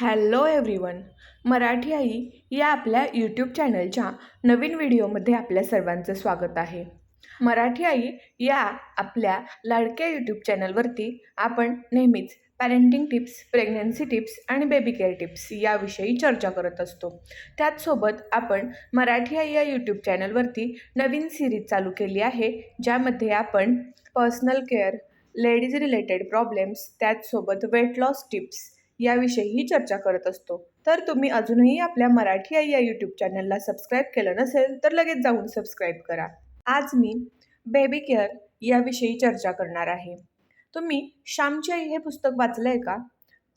Hello everyone Marathi आई या आपल्या YouTube चॅनलच्या नवीन व्हिडिओमध्ये आपल्या सर्वांचं स्वागत आहे. मराठी आई या आपल्या लाडक्या यूट्यूब चॅनलवरती आपण नेहमीच पॅरेंटिंग टिप्स प्रेग्नन्सी टिप्स आणि बेबी केअर टिप्स याविषयी चर्चा करत असतो. त्याचसोबत आपण मराठी आई या यूट्यूब चॅनलवरती नवीन सिरीज चालू केली आहे ज्यामध्ये आपण personal care ladies related problems त्याचसोबत वेट लॉस टिप्स याविषयीही चर्चा करत असतो. तर तुम्ही अजूनही आपल्या मराठी आई या यूट्यूब चॅनलला सबस्क्राईब केलं नसेल तर लगेच जाऊन सबस्क्राईब करा. आज मी बेबी केअर याविषयी चर्चा करणार आहे. तुम्ही श्यामची आई हे पुस्तक वाचलं आहे का?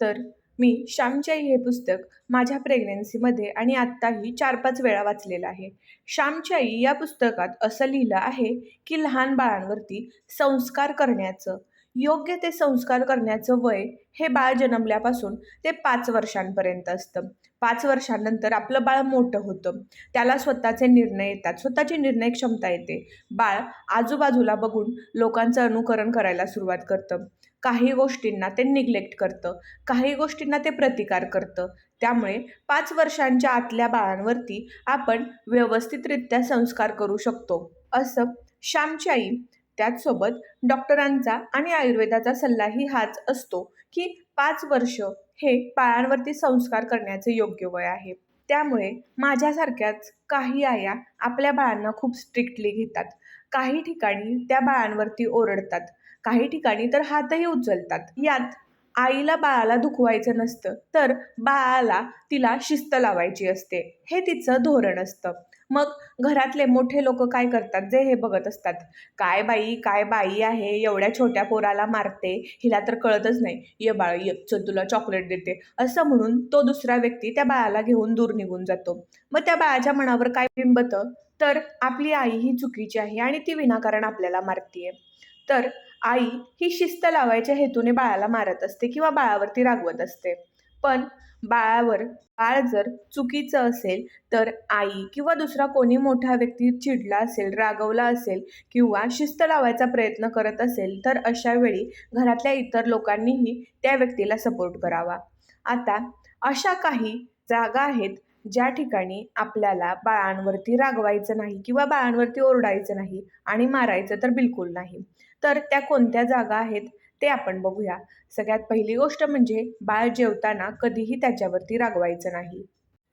तर मी श्यामची आई हे पुस्तक माझ्या प्रेग्नेन्सीमध्ये आणि आत्ताही चार पाच वेळा वाचलेलं आहे. श्यामची आई या पुस्तकात असं लिहिलं आहे की लहान बाळांवरती संस्कार करण्याचं योग्य ते संस्कार करण्याचं वय हे बाळ जन्मल्यापासून ते पाच वर्षांपर्यंत असतं. पाच वर्षांनंतर आपलं बाळ मोठं होतं. त्याला स्वतःचे निर्णय येतात. स्वतःची निर्णय क्षमता येते. बाळ आजूबाजूला बघून लोकांचं अनुकरण करायला सुरुवात करतं. काही गोष्टींना ते निग्लेक्ट करतं. काही गोष्टींना ते प्रतिकार करतं. त्यामुळे पाच वर्षांच्या आतल्या बाळांवरती आपण व्यवस्थितरित्या संस्कार करू शकतो. असं श्यामची आई त्याचसोबत डॉक्टरांचा आणि आयुर्वेदाचा सल्लाही हाच असतो की पाच वर्ष हे बाळांवरती संस्कार करण्याचे योग्य वय आहे. त्यामुळे माझ्यासारख्याच काही आया आपल्या बाळांना खूप स्ट्रिक्टली घेतात. काही ठिकाणी त्या बाळांवरती ओरडतात. काही ठिकाणी तर हातही उचलतात. यात आईला बाळाला दुखवायचं नसतं तर बाळाला तिला शिस्त लावायची असते. हे तिचं धोरण असतं. मग घरातले मोठे लोक काय करतात? जे हे बघत असतात. काय बाई काय बाई आहे एवढ्या छोट्या पोराला मारते हिला तर कळतच नाही. ये बाळ ये चल तुला चॉकलेट देते. असं म्हणून तो दुसरा व्यक्ती त्या बाळाला घेऊन दूर निघून जातो. मग त्या बाळाच्या मनावर काय बिंबतं? तर आपली आई ही चुकीची आहे आणि ती विनाकारण आपल्याला मारतीये. तर आई ही शिस्त लावायच्या हेतूने बाळाला मारत असते किंवा बाळावरती रागवत असते. पण बाळावर बाळ जर चुकीचं असेल तर आई किंवा दुसरा कोणी मोठा व्यक्ती चिडला असेल रागवला असेल किंवा शिस्त लावायचा प्रयत्न करत असेल तर अशा वेळी घरातल्या इतर लोकांनीही त्या व्यक्तीला सपोर्ट करावा. आता अशा काही जागा आहेत ज्या ठिकाणी आपल्याला बाळांवरती रागवायचं नाही किंवा बाळांवरती ओरडायचं नाही आणि मारायचं तर बिलकुल नाही. तर त्या कोणत्या जागा आहेत? ते आपण बघूया. सगळ्यात पहिली गोष्ट म्हणजे बाळ जेवताना कधीही त्याच्यावरती रागवायचं नाही.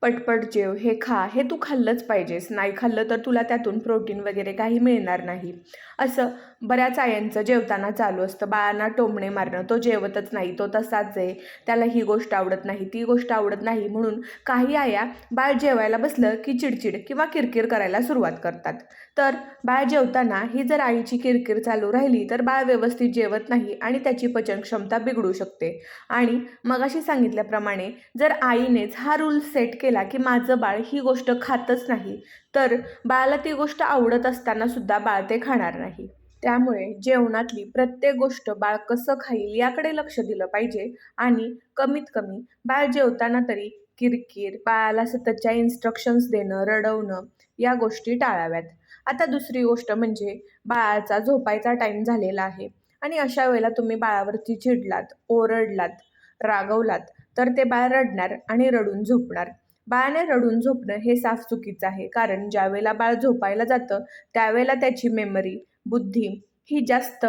पटपट जेव हे खा हे तू खाल्लंच पाहिजेस. नाही खाल्लं तर तुला त्यातून प्रोटीन वगैरे काही मिळणार नाही. असं बऱ्याच आयांचं जेवताना चालू असतं. बाळांना टोमणे मारणं तो जेवतच नाही तो तसाच आहे. त्याला ही गोष्ट आवडत नाही ती गोष्ट आवडत नाही म्हणून काही आया बाळ जेवायला बसलं की चिडचिड किंवा किरकिर करायला सुरुवात करतात. तर बाळ जेवताना ही जर आईची किरकिर चालू राहिली तर बाळ व्यवस्थित जेवत नाही आणि त्याची पचनक्षमता बिघडू शकते. आणि मगाशी सांगितल्याप्रमाणे जर आईनेच हा रूल सेट केला की माझं बाळ ही गोष्ट खातच नाही तर बाळाला ती गोष्ट आवडत असताना सुद्धा बाळ ते खाणार नाही. त्यामुळे जेवणातली प्रत्येक गोष्ट बाळ कसं खाईल याकडे लक्ष दिलं पाहिजे आणि कमीत कमी बाळ जेवताना तरी किरकिर बाळाला सततच्या इन्स्ट्रक्शन्स देणं रडवणं या गोष्टी टाळाव्यात. आता दुसरी गोष्ट म्हणजे बाळाचा झोपायचा टाईम झालेला आहे आणि अशा वेळेला तुम्ही बाळावरती चिडलात ओरडलात रागवलात तर ते बाळ रडणार आणि रडून झोपणार. बाळाने रडून झोपणं हे साफ चुकीचं आहे कारण ज्यावेळेला बाळ झोपायला जातं त्यावेळेला त्याची मेमरी बुद्धी ही जास्त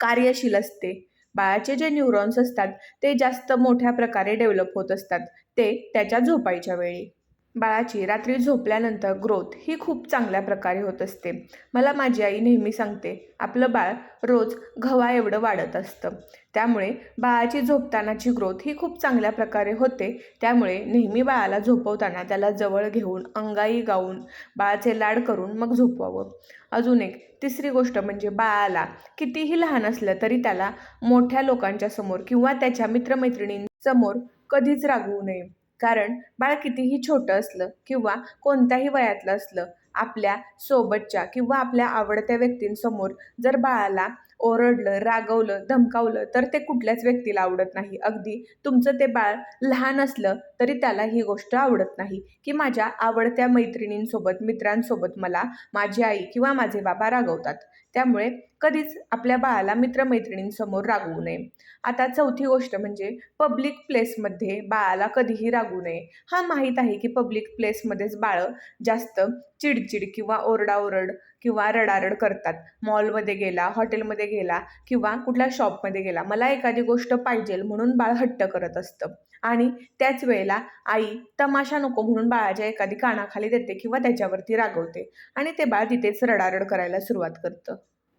कार्यशील असते. बाळाचे जे न्यूरॉन्स असतात ते जास्त मोठ्या प्रकारे डेव्हलप होत असतात. ते त्याच्या झोपायच्या वेळी. बाळाची रात्री झोपल्यानंतर ग्रोथ ही खूप चांगल्या प्रकारे होत असते. मला माझी आई नेहमी सांगते आपलं बाळ रोज घवा एवढं वाढत असतं. त्यामुळे बाळाची झोपतानाची ग्रोथ ही खूप चांगल्या प्रकारे होते. त्यामुळे नेहमी बाळाला झोपवताना त्याला जवळ घेऊन अंगाई गाऊन बाळाचे लाड करून मग झोपवावं. अजून एक तिसरी गोष्ट म्हणजे बाळाला कितीही लहान असलं तरी त्याला मोठ्या लोकांच्या समोर किंवा त्याच्या मित्रमैत्रिणींसमोर कधीच रागवू नये. कारण बाळ कितीही छोटं असलं किंवा कोणत्याही वयातलं असलं आपल्या सोबतच्या किंवा आपल्या आवडत्या व्यक्तींसमोर जर बाळाला ओरडलं रागवलं धमकावलं तर ते कुठल्याच व्यक्तीला आवडत नाही. अगदी तुमचं ते बाळ लहान असलं तरी त्याला ही गोष्ट आवडत नाही की माझ्या आवडत्या मैत्रिणींसोबत मित्रांसोबत मला माझी आई किंवा माझे बाबा रागवतात. त्यामुळे कधीच आपल्या बाळाला मित्रमैत्रिणींसमोर रागवू नये. आता चौथी गोष्ट म्हणजे पब्लिक प्लेसमध्ये बाळाला कधीही रागवू नये. हा माहीत आहे की पब्लिक प्लेसमध्येच बाळं जास्त चिडचिड किंवा ओरडाओरड किंवा रडारड करतात. मॉलमध्ये गेला हॉटेलमध्ये गेला किंवा कुठल्या शॉपमध्ये गेला मला एखादी गोष्ट पाहिजे म्हणून बाळ हट्ट करत असतं. आणि त्याच वेळेला आई तमाशा नको म्हणून बाळाच्या एखादी कानाखाली देते किंवा त्याच्यावरती रागवते आणि ते बाळ तिथेच रडारड करायला सुरुवात करतं.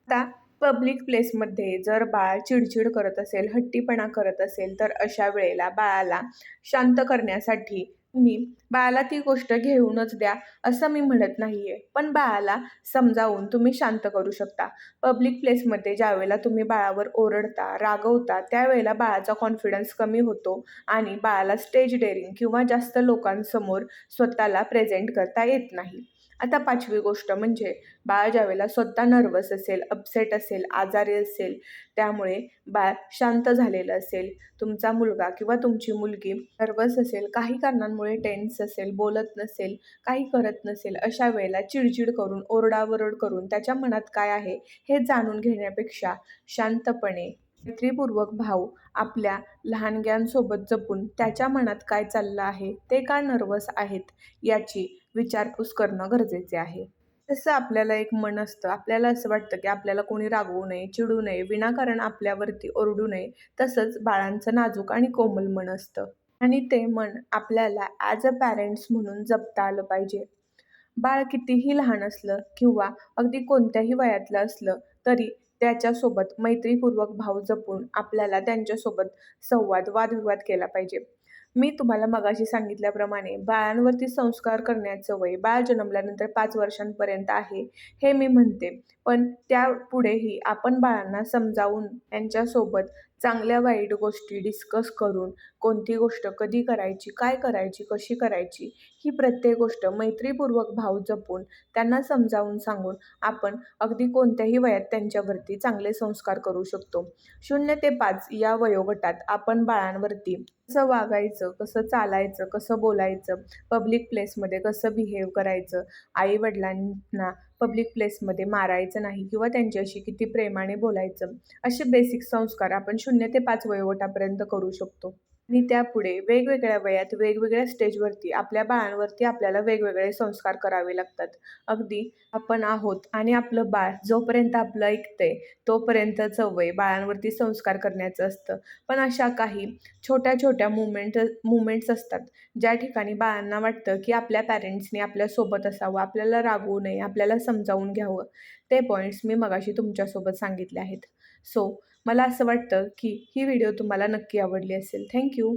आता पब्लिक प्लेसमध्ये जर बाळ चिडचिड करत असेल हट्टीपणा करत असेल तर अशा वेळेला बाळाला शांत करण्यासाठी मी बाळाला ती गोष्ट घेऊनच द्या असं मी म्हणत नाही आहे पण बाळाला समजावून तुम्ही शांत करू शकता. पब्लिक प्लेसमध्ये ज्यावेळेला तुम्ही बाळावर ओरडता रागवता त्यावेळेला बाळाचा कॉन्फिडन्स कमी होतो आणि बाळाला स्टेज डेअरिंग किंवा जास्त लोकांसमोर स्वतःला प्रेझेंट करता येत नाही. आता पाचवी गोष्ट म्हणजे बाळ ज्यावेळेला स्वतः नर्वस असेल अपसेट असेल आजारी असेल त्यामुळे बाळ शांत झालेलं असेल तुमचा मुलगा किंवा तुमची मुलगी नर्वस असेल काही कारणांमुळे टेन्स असेल बोलत नसेल काही करत नसेल अशा वेळेला चिडचिड करून ओरडावरड करून त्याच्या मनात काय आहे हे जाणून घेण्यापेक्षा शांतपणे मैत्रीपूर्वक भाऊ आपल्या लहानग्यांसोबत जपून त्याच्या मनात काय चाललं आहे ते का नर्वस आहेत याची विचारपूस करणं गरजेचे आहे. तसं आपल्याला एक मन असतं. आपल्याला असं वाटतं की आपल्याला कोणी रागवू नये चिडू नये विनाकारण आपल्यावरती ओरडू नये तसंच बाळांचं नाजूक आणि कोमल मन असतं. आणि ते मन आपल्याला ॲज अ पॅरेंट्स म्हणून जपता आलं पाहिजे. बाळ कितीही लहान असलं किंवा अगदी कोणत्याही वयातलं असलं तरी त्याच्यासोबत मैत्रीपूर्वक भाव जपून आपल्याला त्यांच्यासोबत संवाद वादविवाद केला पाहिजे. मी तुम्हाला मगाशी सांगितल्याप्रमाणे बाळांवरती संस्कार करण्याचं वय बाळ जन्मल्यानंतर पाच वर्षांपर्यंत आहे हे मी म्हणते. पण त्यापुढेही आपण बाळांना समजावून त्यांच्यासोबत चांगल्या वाईट गोष्टी डिस्कस करून कोणती गोष्ट कधी करायची काय करायची कशी करायची ही प्रत्येक गोष्ट मैत्रीपूर्वक भाव जपून त्यांना समजावून सांगून आपण अगदी कोणत्याही वयात त्यांच्यावरती चांगले संस्कार करू शकतो. शून्य ते पाच या वयोगटात आपण बाळांवरती कसं वागायचं कसं चालायचं कसं बोलायचं पब्लिक प्लेसमध्ये कसं बिहेव करायचं आईवडिलांना पब्लिक प्लेसमध्ये मारायचं नाही किंवा त्यांच्याशी किती प्रेमाने बोलायचं असे बेसिक संस्कार आपण शून्य ते पाच वयोगटापर्यंत करू शकतो. आणि त्यापुढे वेगवेगळ्या वयात वेगवेगळ्या स्टेजवरती आपल्या बाळांवरती आपल्याला वेगवेगळे संस्कार करावे लागतात. अगदी आपण आहोत आणि आपलं बाळ जोपर्यंत आपलं ऐकतंय तोपर्यंतचं वय बाळांवरती संस्कार करण्याचं असतं. पण अशा काही छोट्या छोट्या मुमेंट मुमेंट्स असतात ज्या ठिकाणी बाळांना वाटतं की आपल्या पॅरेंट्सनी आपल्यासोबत असावं आपल्याला रागवू नये आपल्याला समजावून घ्यावं. ते पॉईंट्स मी मगाशी तुमच्यासोबत सांगितले आहेत. सो मला असं वाटतं की ही व्हिडिओ तुम्हाला नक्की आवडली असेल. थँक्यू